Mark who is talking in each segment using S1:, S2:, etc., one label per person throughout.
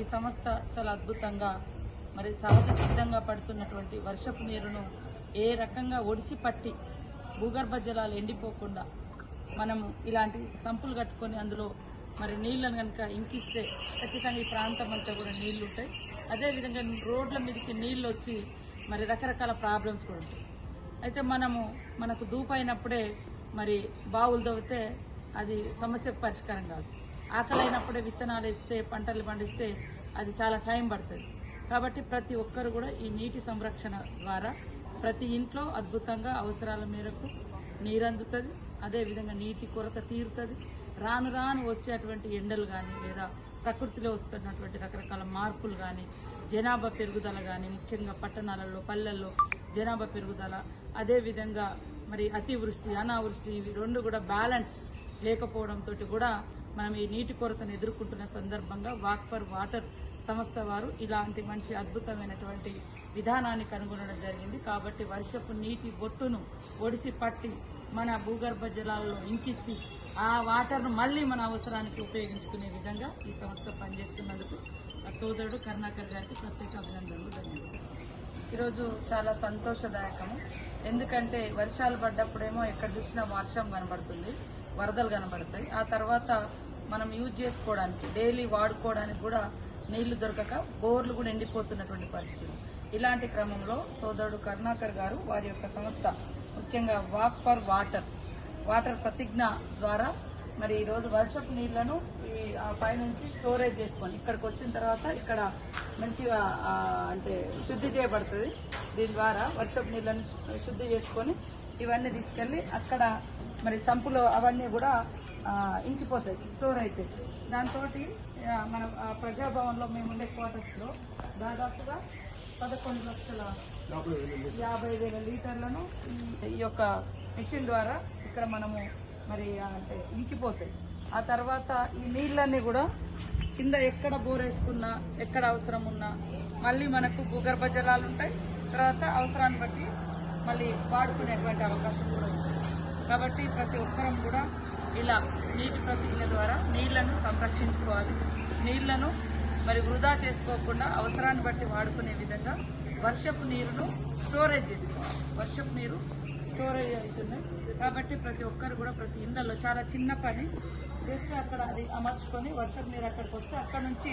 S1: ఈ సంస్థ చాలా అద్భుతంగా మరి సహజ సిద్ధంగా పడుతున్నటువంటి వర్షపు నీరును ఏ రకంగా ఒడిసి పట్టి భూగర్భ జలాలు ఎండిపోకుండా మనము ఇలాంటి సంపులు కట్టుకొని అందులో మరి నీళ్ళను కనుక ఇంకిస్తే ఖచ్చితంగా ఈ ప్రాంతం అంతా కూడా నీళ్ళు ఉంటాయి. అదేవిధంగా రోడ్ల మీదకి నీళ్ళు వచ్చి మరి రకరకాల ప్రాబ్లమ్స్ కూడా ఉంటాయి. అయితే మనము మనకు దూపైనప్పుడే మరి బావులు తవ్వితే అది సమస్యకు పరిష్కారం కాదు. ఆకలైనప్పుడే విత్తనాలు వేస్తే పంటలు పండిస్తే అది చాలా టైం పడుతుంది. కాబట్టి ప్రతి ఒక్కరు కూడా ఈ నీటి సంరక్షణ ద్వారా ప్రతి ఇంట్లో అద్భుతంగా అవసరాల మేరకు నీరు అందుతుంది. అదేవిధంగా నీటి కొరత తీరుతుంది. రాను రాను వచ్చేటువంటి ఎండలు కానీ లేదా ప్రకృతిలో వస్తున్నటువంటి రకరకాల మార్పులు కానీ జనాభా పెరుగుదల కానీ ముఖ్యంగా పట్టణాలలో పల్లెల్లో జనాభా పెరుగుదల అదేవిధంగా మరి అతివృష్టి అనావృష్టి ఇవి రెండు కూడా బ్యాలెన్స్ లేకపోవడంతో కూడా మనం ఈ నీటి కొరతను ఎదుర్కొంటున్న సందర్భంగా వాక్ ఫర్ వాటర్ సంస్థ వారు ఇలాంటి మంచి అద్భుతమైనటువంటి విధానాన్ని కనుగొనడం జరిగింది. కాబట్టి వర్షపు నీటి బొట్టును ఒడిసి పట్టి మన భూగర్భ జలాల్లో ఇంకిచ్చి ఆ వాటర్ను మళ్ళీ మన అవసరానికి ఉపయోగించుకునే విధంగా ఈ సంస్థ పనిచేస్తున్నందుకు ఆ సోదరుడు కరుణాకర్ గారికి ప్రత్యేక అభినందనలు. ధన్యవాదాలు. ఈరోజు చాలా సంతోషదాయకము. ఎందుకంటే వర్షాలు పడ్డప్పుడేమో ఎక్కడ చూసినా వర్షం కనబడుతుంది. వరదలు కనబడతాయి. ఆ తర్వాత మనం యూజ్ చేసుకోవడానికి డైలీ వాడుకోవడానికి కూడా నీళ్ళు దొరకక బోర్లు కూడా ఎండిపోతున్నటువంటి పరిస్థితి ఇలాంటి క్రమంలో సోదరుడు కరుణాకర్ గారు వారి యొక్క సంస్థ ముఖ్యంగా వాక్ ఫర్ వాటర్ వాటర్ ప్రతిజ్ఞ ద్వారా మరి ఈరోజు వర్షపు నీళ్ళను ఈ పైనుంచి స్టోరేజ్ చేసుకొని ఇక్కడికి వచ్చిన తర్వాత ఇక్కడ మంచిగా అంటే శుద్ధి చేయబడుతుంది. దీని ద్వారా వర్షపు నీళ్ళను శుద్ధి చేసుకొని ఇవన్నీ తీసుకెళ్ళి అక్కడ మరి సంపులో అవన్నీ కూడా ఇంకిపోతాయి స్టోర్ అవుతాయి దాంతో మన ప్రజాభవన్లో మేము ఉండే క్వార్టర్స్లో దాదాపుగా పదకొండు లక్షల యాభై వేల లీటర్లను ఈ- యొక్క మిషన్ ద్వారా ఇక్కడ మనము మరి అంటే ఇంకిపోతాయి. ఆ తర్వాత ఈ నీళ్ళన్నీ కూడా కింద ఎక్కడ బోర్ వేసుకున్నా ఎక్కడ అవసరం ఉన్నా మళ్ళీ మనకు భూగర్భ జలాలు ఉంటాయి. తర్వాత అవసరాన్ని బట్టి మళ్ళీ వాడుకునేటువంటి అవకాశం కూడా ఉంది కాబట్టి ప్రతి ఒక్కరం కూడా ఇలా నీటి ప్రతిజ్ఞ ద్వారా నీళ్ళను సంరక్షించుకోవాలి. నీళ్ళను మరి వృధా చేసుకోకుండా అవసరాన్ని బట్టి వాడుకునే విధంగా వర్షపు నీరును స్టోరేజ్ చేసుకోవాలి. వర్షపు నీరు స్టోరేజ్ అవుతున్నాయి కాబట్టి ప్రతి ఒక్కరు కూడా ప్రతి ఇళ్ళలో చాలా చిన్న పని జస్ట్ అక్కడ అది అమర్చుకొని వర్షపు నీరు అక్కడికి వస్తే అక్కడ నుంచి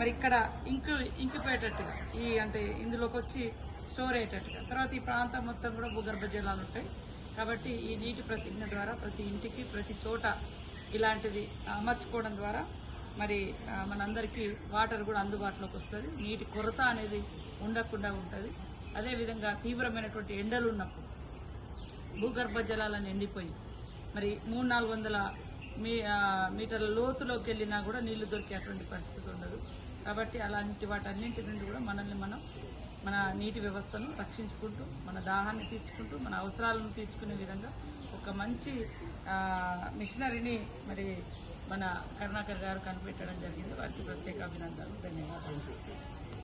S1: మరి ఇక్కడ ఇంకు ఇంకిపోయేటట్టుగా ఈ అంటే ఇందులోకి వచ్చి స్టోర్ అయ్యేటట్టుగా. తర్వాత ఈ ప్రాంతం మొత్తం కూడా భూగర్భ జలాలు ఉంటాయి. కాబట్టి ఈ నీటి ప్రతిజ్ఞ ద్వారా ప్రతి ఇంటికి ప్రతి చోట ఇలాంటిది అమర్చుకోవడం ద్వారా మరి మనందరికీ వాటర్ కూడా అందుబాటులోకి వస్తుంది. నీటి కొరత అనేది ఉండకుండా ఉంటుంది. అదేవిధంగా తీవ్రమైనటువంటి ఎండలు ఉన్నప్పుడు భూగర్భ జలాలను ఎండిపోయి మరి మూడు నాలుగు వందల మీ మీటర్ల లోతులోకి వెళ్ళినా కూడా నీళ్ళు దొరికేటువంటి పరిస్థితి ఉండదు. కాబట్టి అలాంటి వాటన్నింటి నుండి కూడా మనల్ని మనం మన నీటి వ్యవస్థను రక్షించుకుంటూ మన దాహాన్ని తీర్చుకుంటూ మన అవసరాలను తీర్చుకునే విధంగా ఒక మంచి మిషనరీని మరి మన కరుణాకర్ గారు కనిపెట్టడం జరిగింది. వారికి ప్రత్యేక అభినందనలు. ధన్యవాదాలు.